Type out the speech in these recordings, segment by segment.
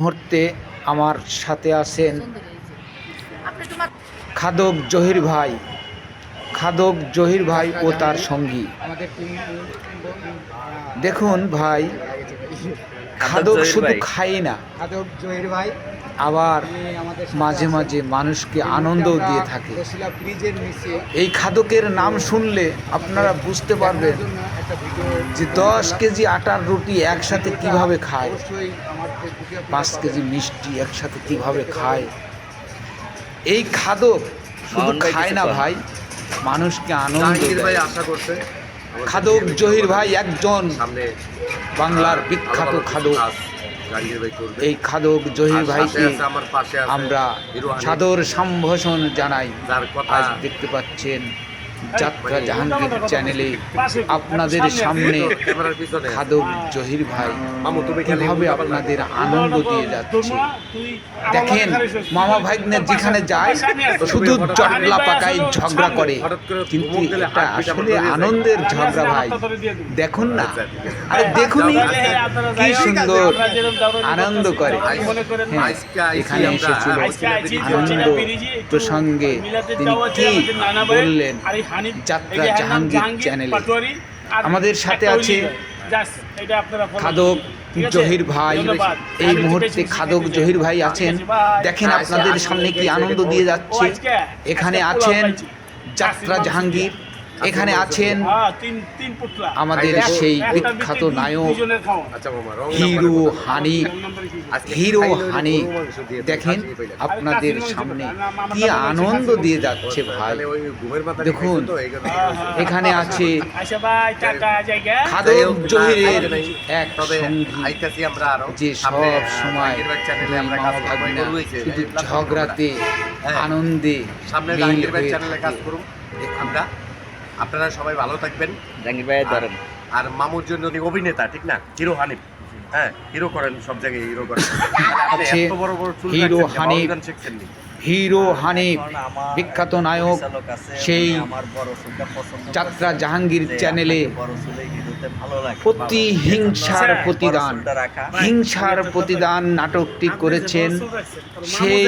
মুহূর্তে আমার সাথে আছেন খাদক জহির ভাই। খাদক জহির ভাই ও তার সঙ্গী। দেখুন ভাই খাদক শুধু খাই না খাদক জহির ভাই। আবার মাঝে মাঝে মানুষকে আনন্দও দিয়ে থাকে। এই খাদকের নাম শুনলে আপনারা বুঝতে পারবেন যে দশ কেজি আটার রুটি একসাথে কীভাবে খায়? পাঁচ কেজি মিষ্টি একসাথে কীভাবে খায়? এই খাদক শুধু খায় না ভাই মানুষকে আনন্দ ভাই আশা করছে। খাদক জহির ভাই একজন বাংলার বিখ্যাত খাদক। এই খাদক জহির ভাই ভাইকে আমার সাদর সম্ভাষণ জানাই। আজ দেখতে পাচ্ছেন যাত্রা জাহাঙ্গীর চ্যানেলে আপনাদের সামনে ক্যামেরার পিছনে আছে। খাদক জহির ভাই কীভাবে আপনাদের আনন্দ দিয়ে যাচ্ছে? দেখেন মামা ভাগ্নে যেখানে যায় শুধু জটলা পাকায় ঝগড়া করে। কিন্তু এটা আসলে আনন্দের ঝগড়া ভাই। দেখুন না। আচ্ছা, ঠিক আরে দেখুনই যাও, কি সুন্দর আনন্দ করে। হ্যাঁ, এখানে এসেছিল হ্যাঁ, আনন্দ প্রসঙ্গে তিনি কি বললেন? যাত্রা জাহাঙ্গীর চ্যানেলে আমাদের সাথে আছে খাদক জহির ভাই। এই মুহূর্তে খাদক জহির ভাই আছেন। দেখেন আপনাদের সামনে কি আনন্দ দিয়ে যাচ্ছে। এখানে আছেন যাত্রা জাহাঙ্গীর। এখানে আছেন আমাদের সেই বিখ্যাত নায়ক। আচ্ছা হিরো হানি। হিরো হানি। দেখেন আপনাদের সামনে কি আনন্দ দিয়ে যাচ্ছে ভাই। দেখুন, এখানে আছে হোক, জহিরের এক তবে সঙ্গী আমরা যে সব সময় শুধু ঝগড়াতে হ্যাঁ। আনন্দে সামনে কাজ করুন। আমরা আপনারা সবাই ভালো থাকবেন। জাহাঙ্গীর ভাই ধরেন। আর মামুর জন্য উনি অভিনেতা ঠিক না? হিরো হানিফ। হ্যাঁ হিরো করেন সব জায়গায় হিরো করেন। এত বড় বড় চুল হিরো হানিফ। হিরো হানিফ বিখ্যাত নায়ক সেই যাত্রা জাহাঙ্গীর চ্যানেলে প্রতিহিংসার প্রতিদান। হিংসার প্রতিদান নাটকটি করেছেন সেই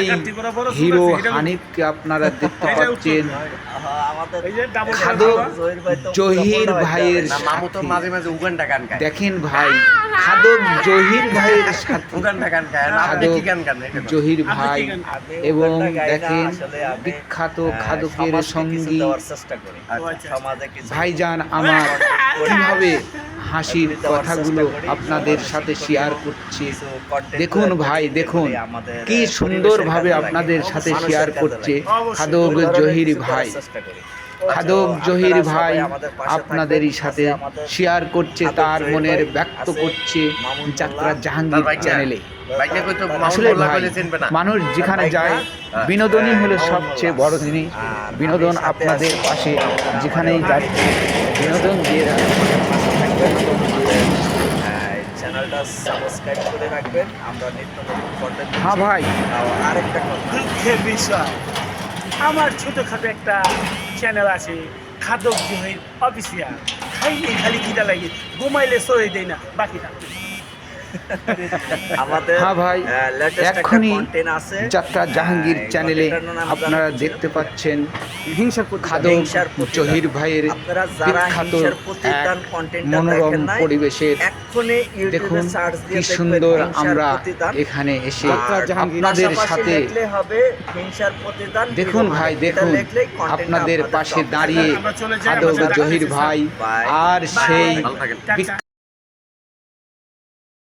হিরো হানিফকে আপনারা দেখতে পাচ্ছেন। জহির ভাইয়ের মামু তো মাঝে মাঝে উগান্ডা গান গায়। দেখেন ভাই খাদক জহির ভাইয়ের সাথে। উগান্ডা গান গায়। খাদক? জহির ভাই এবং দেখেন বিখ্যাত খাদকের সঙ্গী। ভাইজান আমার কীভাবে হাসির কথাগুলো আপনাদের সাথে শেয়ার করছে। দেখুন ভাই, দেখুন, কি সুন্দরভাবে আপনাদের সাথে শেয়ার করছে খাদক জহির ভাই। খাদক জহির ভাই আপনাদেরই সাথে শেয়ার করছে, তার মনের ব্যক্ত করছে যাত্রা জাহাঙ্গীর চ্যানেলে আসলে মানুষ যেখানে যায়, বিনোদনই হলো সবচেয়ে বড় জিনিস বিনোদন আপনাদের পাশে, যেখানেই যাচ্ছে, বিনোদন দিয়ে রাখে চ্যানেলটা সাবস্ক্রাইব করে রাখবেন। আমরা নিত্য নতুন কন্টেন্ট হ্যাঁ ভাই। আরেকটা কথা দুঃখের বিষয়। আমার ছোটখাটো একটা চ্যানেল আছে খাদক জহির অফিসিয়াল খাইলে খালি খিদা লাগে ঘুমাইলে সরে দেয় না বাকিটা। আমাদের হ্যাঁ ভাই আছে। যাত্রা জাহাঙ্গীর চ্যানেলে আপনারা দেখতে পাচ্ছেন। হিংসা খাদক হিংসার জহির ভাইয়ের আপনারা যারা হিংসার প্রতিদান এক মনোরম ইউটিউবে দেখুন সার্চ কি দিয়ে সুন্দর আমরা এখানে এসে আপনাদের সাথে হিংসার প্রতিদান দেখুন ভাই দেখুন আপনাদের পাশে দাঁড়িয়ে খাদক জহির ভাই আর সেই